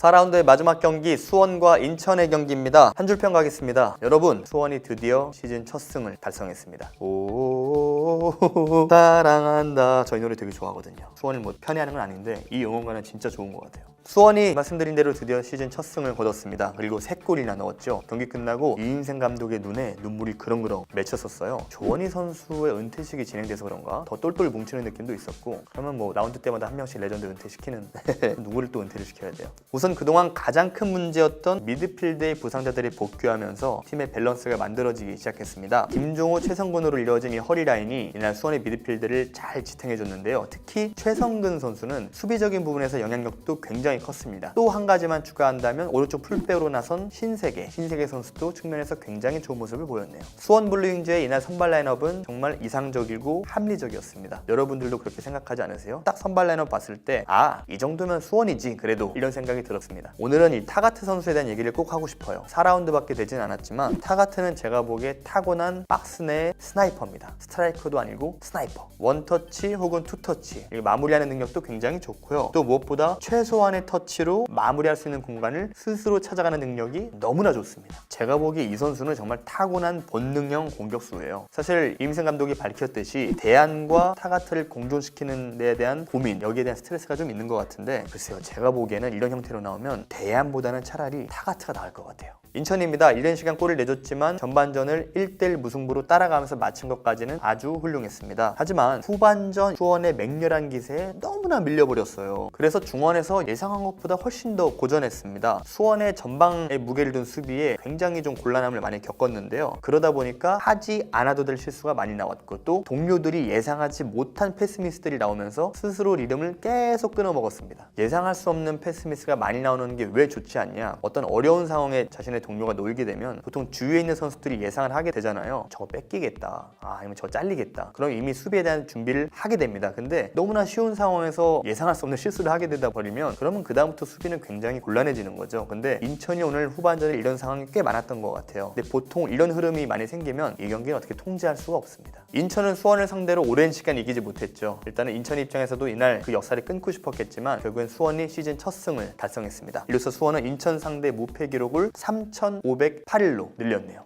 4라운드의 마지막 경기 수원과 인천의 경기입니다. 한 줄 평 가겠습니다. 여러분, 수원이 드디어 시즌 첫 승을 달성했습니다. 오, 사랑한다. 저이 노래 되게 좋아하거든요. 수원을 뭐 편애하는 건 아닌데 이 응원가는 진짜 좋은 것 같아요. 수원이 말씀드린 대로 드디어 시즌 첫 승을 거뒀습니다. 그리고 세 골이나 넣었죠. 경기 끝나고 이인생 감독의 눈에 눈물이 그렁그렁 맺혔었어요. 조원희 선수의 은퇴식이 진행돼서 그런가 더 똘똘 뭉치는 느낌도 있었고 그러면 뭐 라운드 때마다 한 명씩 레전드 은퇴시키는 누구를 또 은퇴를 시켜야 돼요. 우선 그동안 가장 큰 문제였던 미드필드의 부상자들이 복귀하면서 팀의 밸런스가 만들어지기 시작했습니다. 김종호, 최성근으로 이루어진 이 허리 라인이 이날 수원의 미드필드를 잘 지탱해줬는데요. 특히 최성근 선수는 수비적인 부분에서 영향력도 굉장히 컸습니다. 또 한 가지만 추가한다면 오른쪽 풀백으로 나선 신세계, 신세계 선수도 측면에서 굉장히 좋은 모습을 보였네요. 수원 블루윙즈의 이날 선발 라인업은 정말 이상적이고 합리적이었습니다. 여러분들도 그렇게 생각하지 않으세요? 딱 선발 라인업 봤을 때 아, 이 정도면 수원이지 그래도 이런 생각이 들었습니다. 오늘은 이 타가트 선수에 대한 얘기를 꼭 하고 싶어요. 4라운드밖에 되진 않았지만 타가트는 제가 보기에 타고난 박스 내 스나이퍼입니다. 스트라이커도 아니고 스나이퍼. 원터치 혹은 투터치 마무리하는 능력도 굉장히 좋고요. 또 무엇보다 최소한의 터치로 마무리할 수 있는 공간을 스스로 찾아가는 능력이 너무나 좋습니다. 제가 보기에 이 선수는 정말 타고난 본능형 공격수예요. 사실 임생 감독이 밝혔듯이 대안과 타가트를 공존시키는 데에 대한 고민 여기에 대한 스트레스가 좀 있는 것 같은데 글쎄요 제가 보기에는 이런 형태로 나오면 대안보다는 차라리 타가트가 나을 것 같아요. 인천입니다. 이른 시간 골을 내줬지만 전반전을 1대1 무승부로 따라가면서 마친 것까지는 아주 훌륭했습니다. 하지만 후반전 수원의 맹렬한 기세에 너무나 밀려버렸어요. 그래서 중원에서 예상한 것보다 훨씬 더 고전했습니다. 수원의 전방에 무게를 둔 수비에 굉장히 좀 곤란함을 많이 겪었는데요. 그러다 보니까 하지 않아도 될 실수가 많이 나왔고 또 동료들이 예상하지 못한 패스미스들이 나오면서 스스로 리듬을 계속 끊어먹었습니다. 예상할 수 없는 패스미스가 많이 나오는 게 왜 좋지 않냐? 어떤 어려운 상황에 자신의 동료가 놓이게 되면 보통 주위에 있는 선수들이 예상을 하게 되잖아요. 저거 뺏기겠다. 아, 아니면 저거 잘리겠다. 그럼 이미 수비에 대한 준비를 하게 됩니다. 근데 너무나 쉬운 상황에서 예상할 수 없는 실수를 하게 되다 버리면 그러면 그다음부터 수비는 굉장히 곤란해지는 거죠. 근데 인천이 오늘 후반전에 이런 상황이 꽤 많았던 것 같아요. 근데 보통 이런 흐름이 많이 생기면 이 경기는 어떻게 통제할 수가 없습니다. 인천은 수원을 상대로 오랜 시간 이기지 못했죠. 일단은 인천 입장에서도 이날 그 역사를 끊고 싶었겠지만 결국엔 수원이 시즌 첫 승을 달성했습니다. 이로써 수원은 인천 상대 무패 기록을 3,508일로 늘렸네요.